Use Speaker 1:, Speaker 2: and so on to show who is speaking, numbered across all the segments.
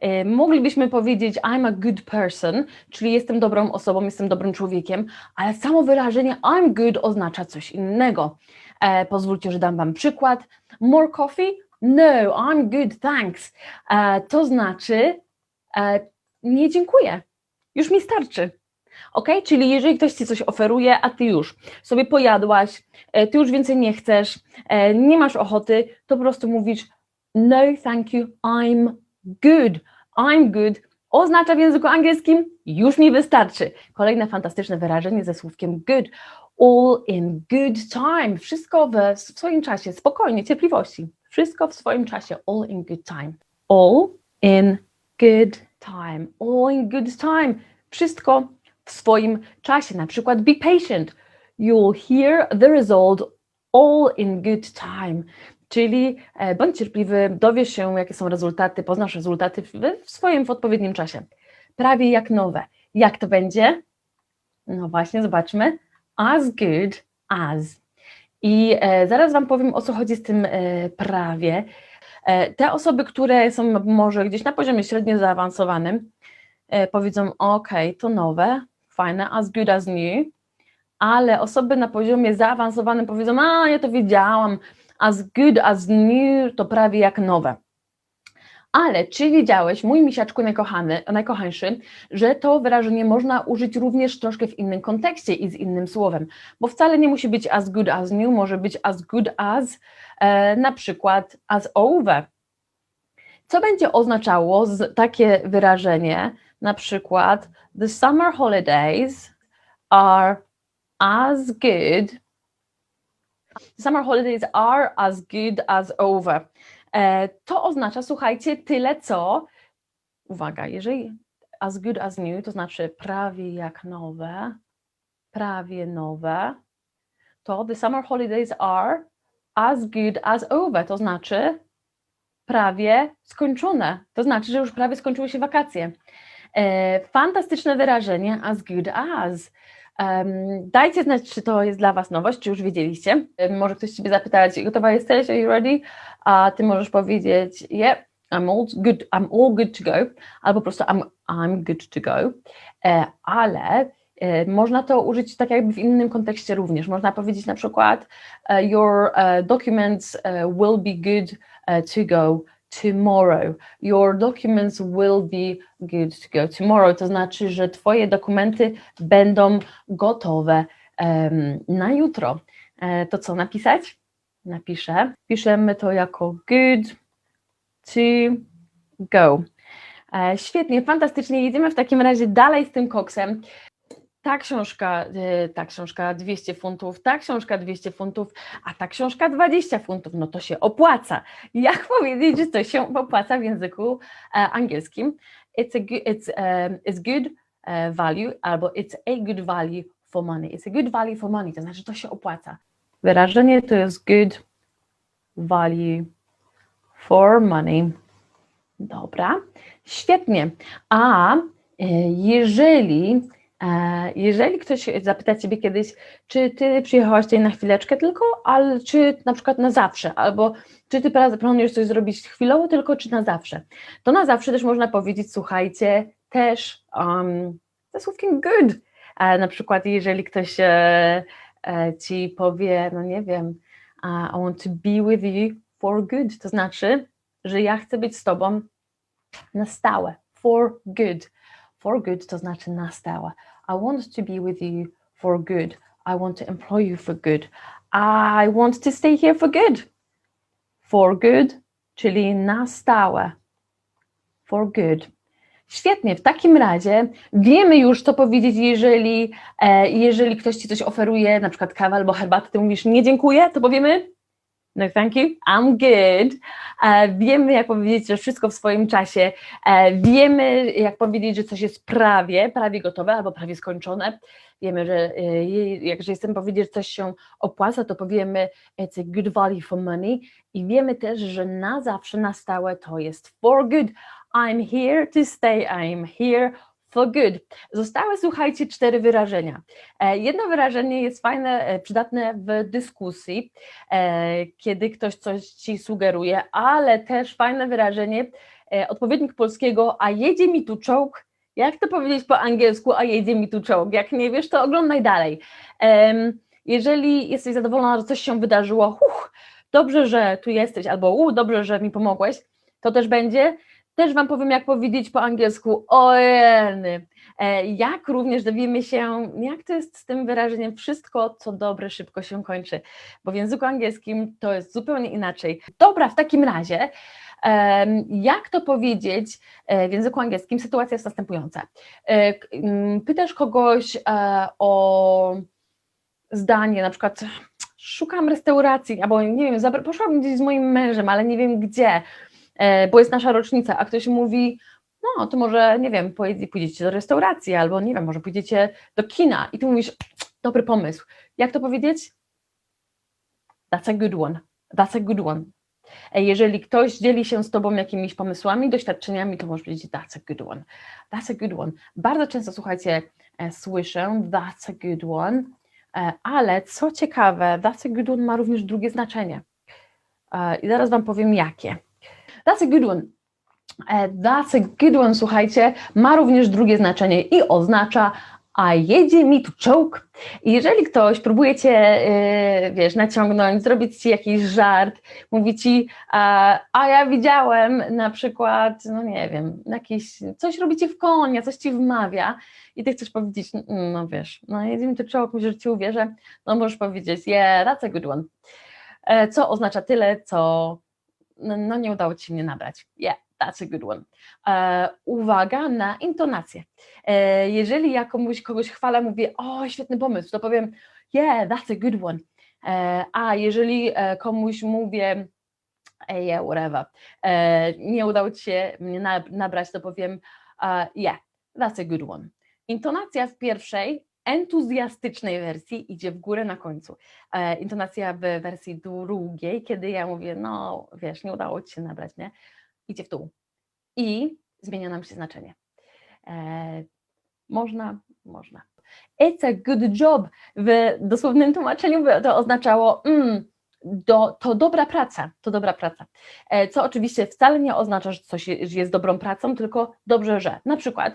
Speaker 1: E, Moglibyśmy powiedzieć I'm a good person, czyli jestem dobrą osobą, jestem dobrym człowiekiem, ale samo wyrażenie I'm good oznacza coś innego. E, pozwólcie, że dam Wam przykład. More coffee? No, I'm good, thanks. E, to znaczy e, nie dziękuję, już mi starczy. Ok? Czyli jeżeli ktoś Ci coś oferuje, a Ty już sobie pojadłaś, e, Ty już więcej nie chcesz, e, nie masz ochoty, to po prostu mówisz no thank you, I'm good. I'm good oznacza w języku angielskim już mi wystarczy. Kolejne fantastyczne wyrażenie ze słówkiem good. All in good time. Wszystko w, w swoim czasie, spokojnie, cierpliwości. Wszystko w swoim czasie. All in good time. All in good time. All in good time. Wszystko w swoim czasie. Na przykład be patient. You'll hear the result all in good time. Czyli e, bądź cierpliwy, dowiesz się, jakie są rezultaty, poznasz rezultaty w, swoim w odpowiednim czasie. Prawie jak nowe. Jak to będzie? No właśnie, zobaczmy. As good as. I e, zaraz Wam powiem, o co chodzi z tym e, prawie. E, te osoby, które są może gdzieś na poziomie średnio zaawansowanym, e, powiedzą: OK, to nowe, fajne, as good as new. Ale osoby na poziomie zaawansowanym powiedzą: A, ja to wiedziałam, as good as new to prawie jak nowe. Ale czy wiedziałeś, mój misiaczku najkochany, najkochańszy, że to wyrażenie można użyć również troszkę w innym kontekście i z innym słowem, bo wcale nie musi być as good as new, może być as good as e, na przykład as over. Co będzie oznaczało takie wyrażenie, na przykład the summer holidays are as good Summer holidays are as good as over. E, to oznacza, słuchajcie, tyle co. Uwaga, jeżeli as good as new, to znaczy prawie jak nowe, prawie nowe, to the summer holidays are as good as over, to znaczy prawie skończone. To znaczy, że już prawie skończyły się wakacje. E, fantastyczne wyrażenie as good as. Dajcie znać, czy to jest dla Was nowość, czy już wiedzieliście. Może ktoś Ciebie zapytać, gotowa jesteś, are you ready? A Ty możesz powiedzieć, yeah, I'm all good, I'm all good to go, albo po prostu I'm, I'm good to go, e, ale e, można to użyć tak jakby w innym kontekście również. Można powiedzieć na przykład e, your documents will be good to go tomorrow. Your documents will be good to go tomorrow. To znaczy, że Twoje dokumenty będą gotowe em, na jutro. E, to co napisać? Napiszę. Piszemy to jako good to go. E, świetnie, fantastycznie. Jedziemy w takim razie dalej z tym koksem. Ta książka, e, ta książka 200 funtów, ta książka 200 funtów, a ta książka 20 funtów, no to się opłaca. Jak powiedzieć, że to się opłaca w języku e, angielskim? It's a it's, um, it's good e, value albo it's a good value for money. It's a good value for money, to znaczy to się opłaca. Wyrażenie to jest good value for money. Dobra, świetnie. A e, jeżeli Jeżeli ktoś zapyta Ciebie kiedyś, czy Ty przyjechałaś tutaj na chwileczkę tylko, ale czy na przykład na zawsze, albo czy Ty planujesz coś zrobić chwilowo tylko, czy na zawsze, to na zawsze też można powiedzieć, słuchajcie, też um, słówkiem good. E, na przykład jeżeli ktoś e, e, Ci powie, no nie wiem, I want to be with you for good, to znaczy, że ja chcę być z Tobą na stałe, for good. For good to znaczy na stałe. I want to be with you for good. I want to employ you for good. I want to stay here for good. For good, czyli na stałe. For good. Świetnie, w takim razie wiemy już, co powiedzieć, jeżeli, e, jeżeli ktoś ci coś oferuje, na przykład kawę albo herbatę, ty mówisz nie dziękuję, to powiemy no thank you, I'm good. E, wiemy, jak powiedzieć, że wszystko w swoim czasie. E, wiemy, jak powiedzieć, że coś jest prawie, prawie gotowe albo prawie skończone. Wiemy, że e, jak że chcemy powiedzieć, że coś się opłaca, to powiemy it's a good value for money. I wiemy też, że na zawsze, na stałe to jest for good. I'm here to stay, I'm here for good. Zostały, słuchajcie, cztery wyrażenia. E, jedno wyrażenie jest fajne, e, przydatne w dyskusji, e, kiedy ktoś coś ci sugeruje, ale też fajne wyrażenie odpowiednik polskiego, a jedzie mi tu czołg. Jak to powiedzieć po angielsku, a jedzie mi tu czołg? Jak nie wiesz, to oglądaj dalej. Jeżeli jesteś zadowolona, że coś się wydarzyło, dobrze, że tu jesteś, albo u, dobrze, że mi pomogłeś, to też będzie. Też Wam powiem, jak powiedzieć po angielsku, ojeny. E, jak również dowiemy się, jak to jest z tym wyrażeniem wszystko, co dobre, szybko się kończy, bo w języku angielskim to jest zupełnie inaczej. Dobra, w takim razie, jak to powiedzieć e, w języku angielskim? Sytuacja jest następująca. E, Pytasz kogoś o zdanie, na przykład szukam restauracji, albo nie wiem, poszłabym gdzieś z moim mężem, ale nie wiem gdzie, bo jest nasza rocznica, a ktoś mówi, no to może, nie wiem, pójdziecie do restauracji, albo nie wiem, może pójdziecie do kina i ty mówisz, dobry pomysł. Jak to powiedzieć? That's a good one. That's a good one. E, Jeżeli ktoś dzieli się z tobą jakimiś pomysłami, doświadczeniami, to możesz powiedzieć that's a good one. That's a good one. Bardzo często, słuchajcie, e, słyszę that's a good one, e, ale co ciekawe, that's a good one ma również drugie znaczenie. E, I zaraz wam powiem jakie. That's a good one. E, That's a good one, słuchajcie, ma również drugie znaczenie i oznacza a jedzie mi tu czołg. Jeżeli ktoś próbuje cię, yy, wiesz, naciągnąć, zrobić ci jakiś żart, mówi ci, a, a ja widziałem na przykład, no nie wiem, jakieś, coś robi ci w konia, coś ci wmawia i ty chcesz powiedzieć, "Mm, no wiesz, no jedzie mi tu czołg, myślę, że ci uwierzę, no możesz powiedzieć, yeah, that's a good one. E, Co oznacza tyle, co no, no nie udało ci się mnie nabrać. Yeah, that's a good one. E, uwaga na intonację. E, jeżeli ja komuś kogoś chwalę, mówię, o, świetny pomysł, to powiem, yeah, that's a good one. E, a jeżeli e, komuś mówię, yeah, whatever, e, nie udało ci się mnie na, nabrać, to powiem, e, yeah, that's a good one. Intonacja w pierwszej, entuzjastycznej wersji idzie w górę na końcu. E, intonacja w wersji drugiej, kiedy ja mówię, no wiesz, nie udało ci się nabrać, nie? Idzie w dół. I zmienia nam się znaczenie. E, można, można. It's a good job. W dosłownym tłumaczeniu to oznaczało mm, do, to dobra praca, to dobra praca. E, co oczywiście wcale nie oznacza, że coś jest dobrą pracą, tylko dobrze, że. Na przykład,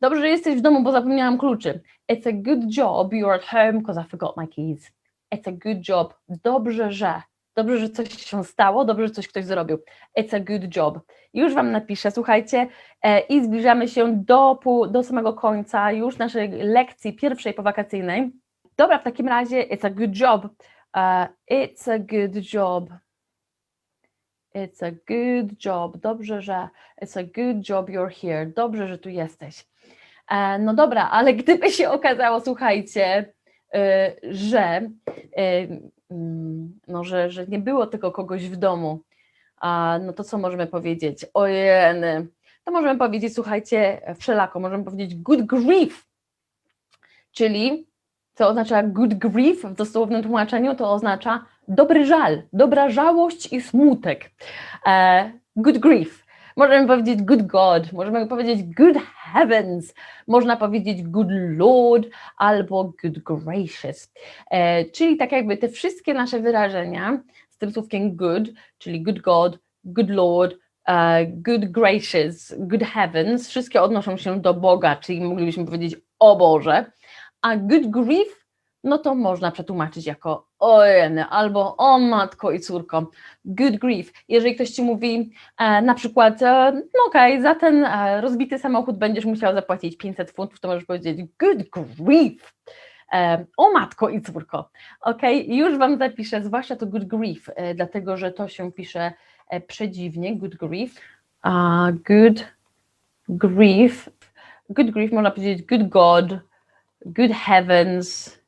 Speaker 1: dobrze, że jesteś w domu, bo zapomniałam kluczy. It's a good job you're at home because I forgot my keys. It's a good job. Dobrze, że. Dobrze, że coś się stało, dobrze, że coś ktoś zrobił. It's a good job. Już Wam napiszę, słuchajcie, e, i zbliżamy się do, do samego końca już naszej lekcji pierwszej powakacyjnej. Dobra, w takim razie, it's a good job. E, it's a good job. It's a good job. Dobrze, że it's a good job you're here. Dobrze, że tu jesteś. E, no dobra, ale gdyby się okazało, słuchajcie, e, że, e, mm, no, że, że nie było tylko kogoś w domu, no to co możemy powiedzieć? Ojeny. To możemy powiedzieć, słuchajcie, wszelako, możemy powiedzieć good grief, czyli co oznacza good grief w dosłownym tłumaczeniu, to oznacza dobry żal, dobra żałość i smutek. E, good grief. Możemy powiedzieć good God, możemy powiedzieć good heavens, można powiedzieć good Lord albo good gracious. E, czyli tak jakby te wszystkie nasze wyrażenia z tym słówkiem good, czyli good God, good Lord, e, good gracious, good heavens, wszystkie odnoszą się do Boga, czyli moglibyśmy powiedzieć o Boże, a good grief, no to można przetłumaczyć jako ojeny albo o matko i córko, good grief. Jeżeli ktoś ci mówi e, na przykład, e, no okej, za ten e, rozbity samochód będziesz musiał zapłacić 500 funtów, to możesz powiedzieć good grief. E, o matko i córko. Ok, już Wam zapiszę, zwłaszcza to good grief, e, dlatego że to się pisze e, przedziwnie, good grief. A good grief, good grief można powiedzieć good God, good heavens,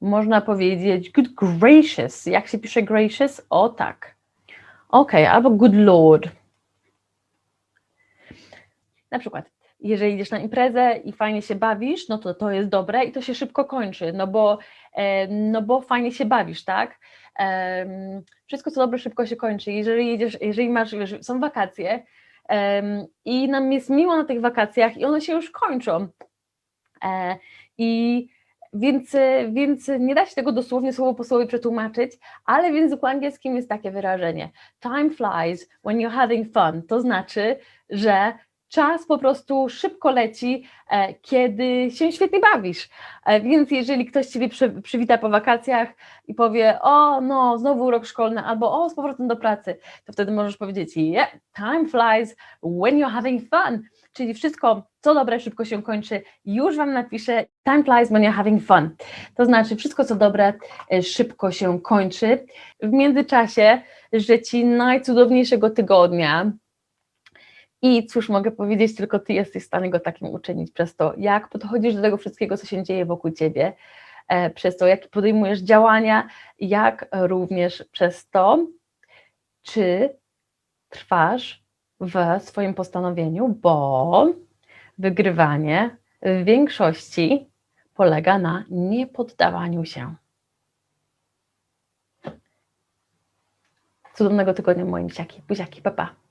Speaker 1: można powiedzieć good gracious. Jak się pisze gracious? O tak. Ok, albo good lord. Na przykład, jeżeli idziesz na imprezę i fajnie się bawisz, no to to jest dobre i to się szybko kończy, no bo, e, no bo fajnie się bawisz, tak? Em, Wszystko co dobre szybko się kończy. Jeżeli jedziesz, jeżeli masz, wiesz, są wakacje em, i nam jest miło na tych wakacjach i one się już kończą. E, I więc, więc nie da się tego dosłownie słowo po słowie przetłumaczyć, ale w języku angielskim jest takie wyrażenie. Time flies when you're having fun, to znaczy, że czas po prostu szybko leci, e, kiedy się świetnie bawisz. E, Więc jeżeli ktoś Ciebie przy, przywita po wakacjach i powie, o no, znowu rok szkolny, albo o, z powrotem do pracy, to wtedy możesz powiedzieć, yeah, time flies when you're having fun. Czyli wszystko, co dobre, szybko się kończy. Już Wam napiszę, time flies when you're having fun. To znaczy, wszystko, co dobre, e, szybko się kończy. W międzyczasie życzę Ci najcudowniejszego tygodnia, i cóż mogę powiedzieć, tylko ty jesteś w stanie go takim uczynić przez to, jak podchodzisz do tego wszystkiego, co się dzieje wokół ciebie, e, przez to, jakie podejmujesz działania, jak również przez to, czy trwasz w swoim postanowieniu, bo wygrywanie w większości polega na niepoddawaniu się. Cudownego tygodnia, moje misiaki, buziaki, papa. Pa.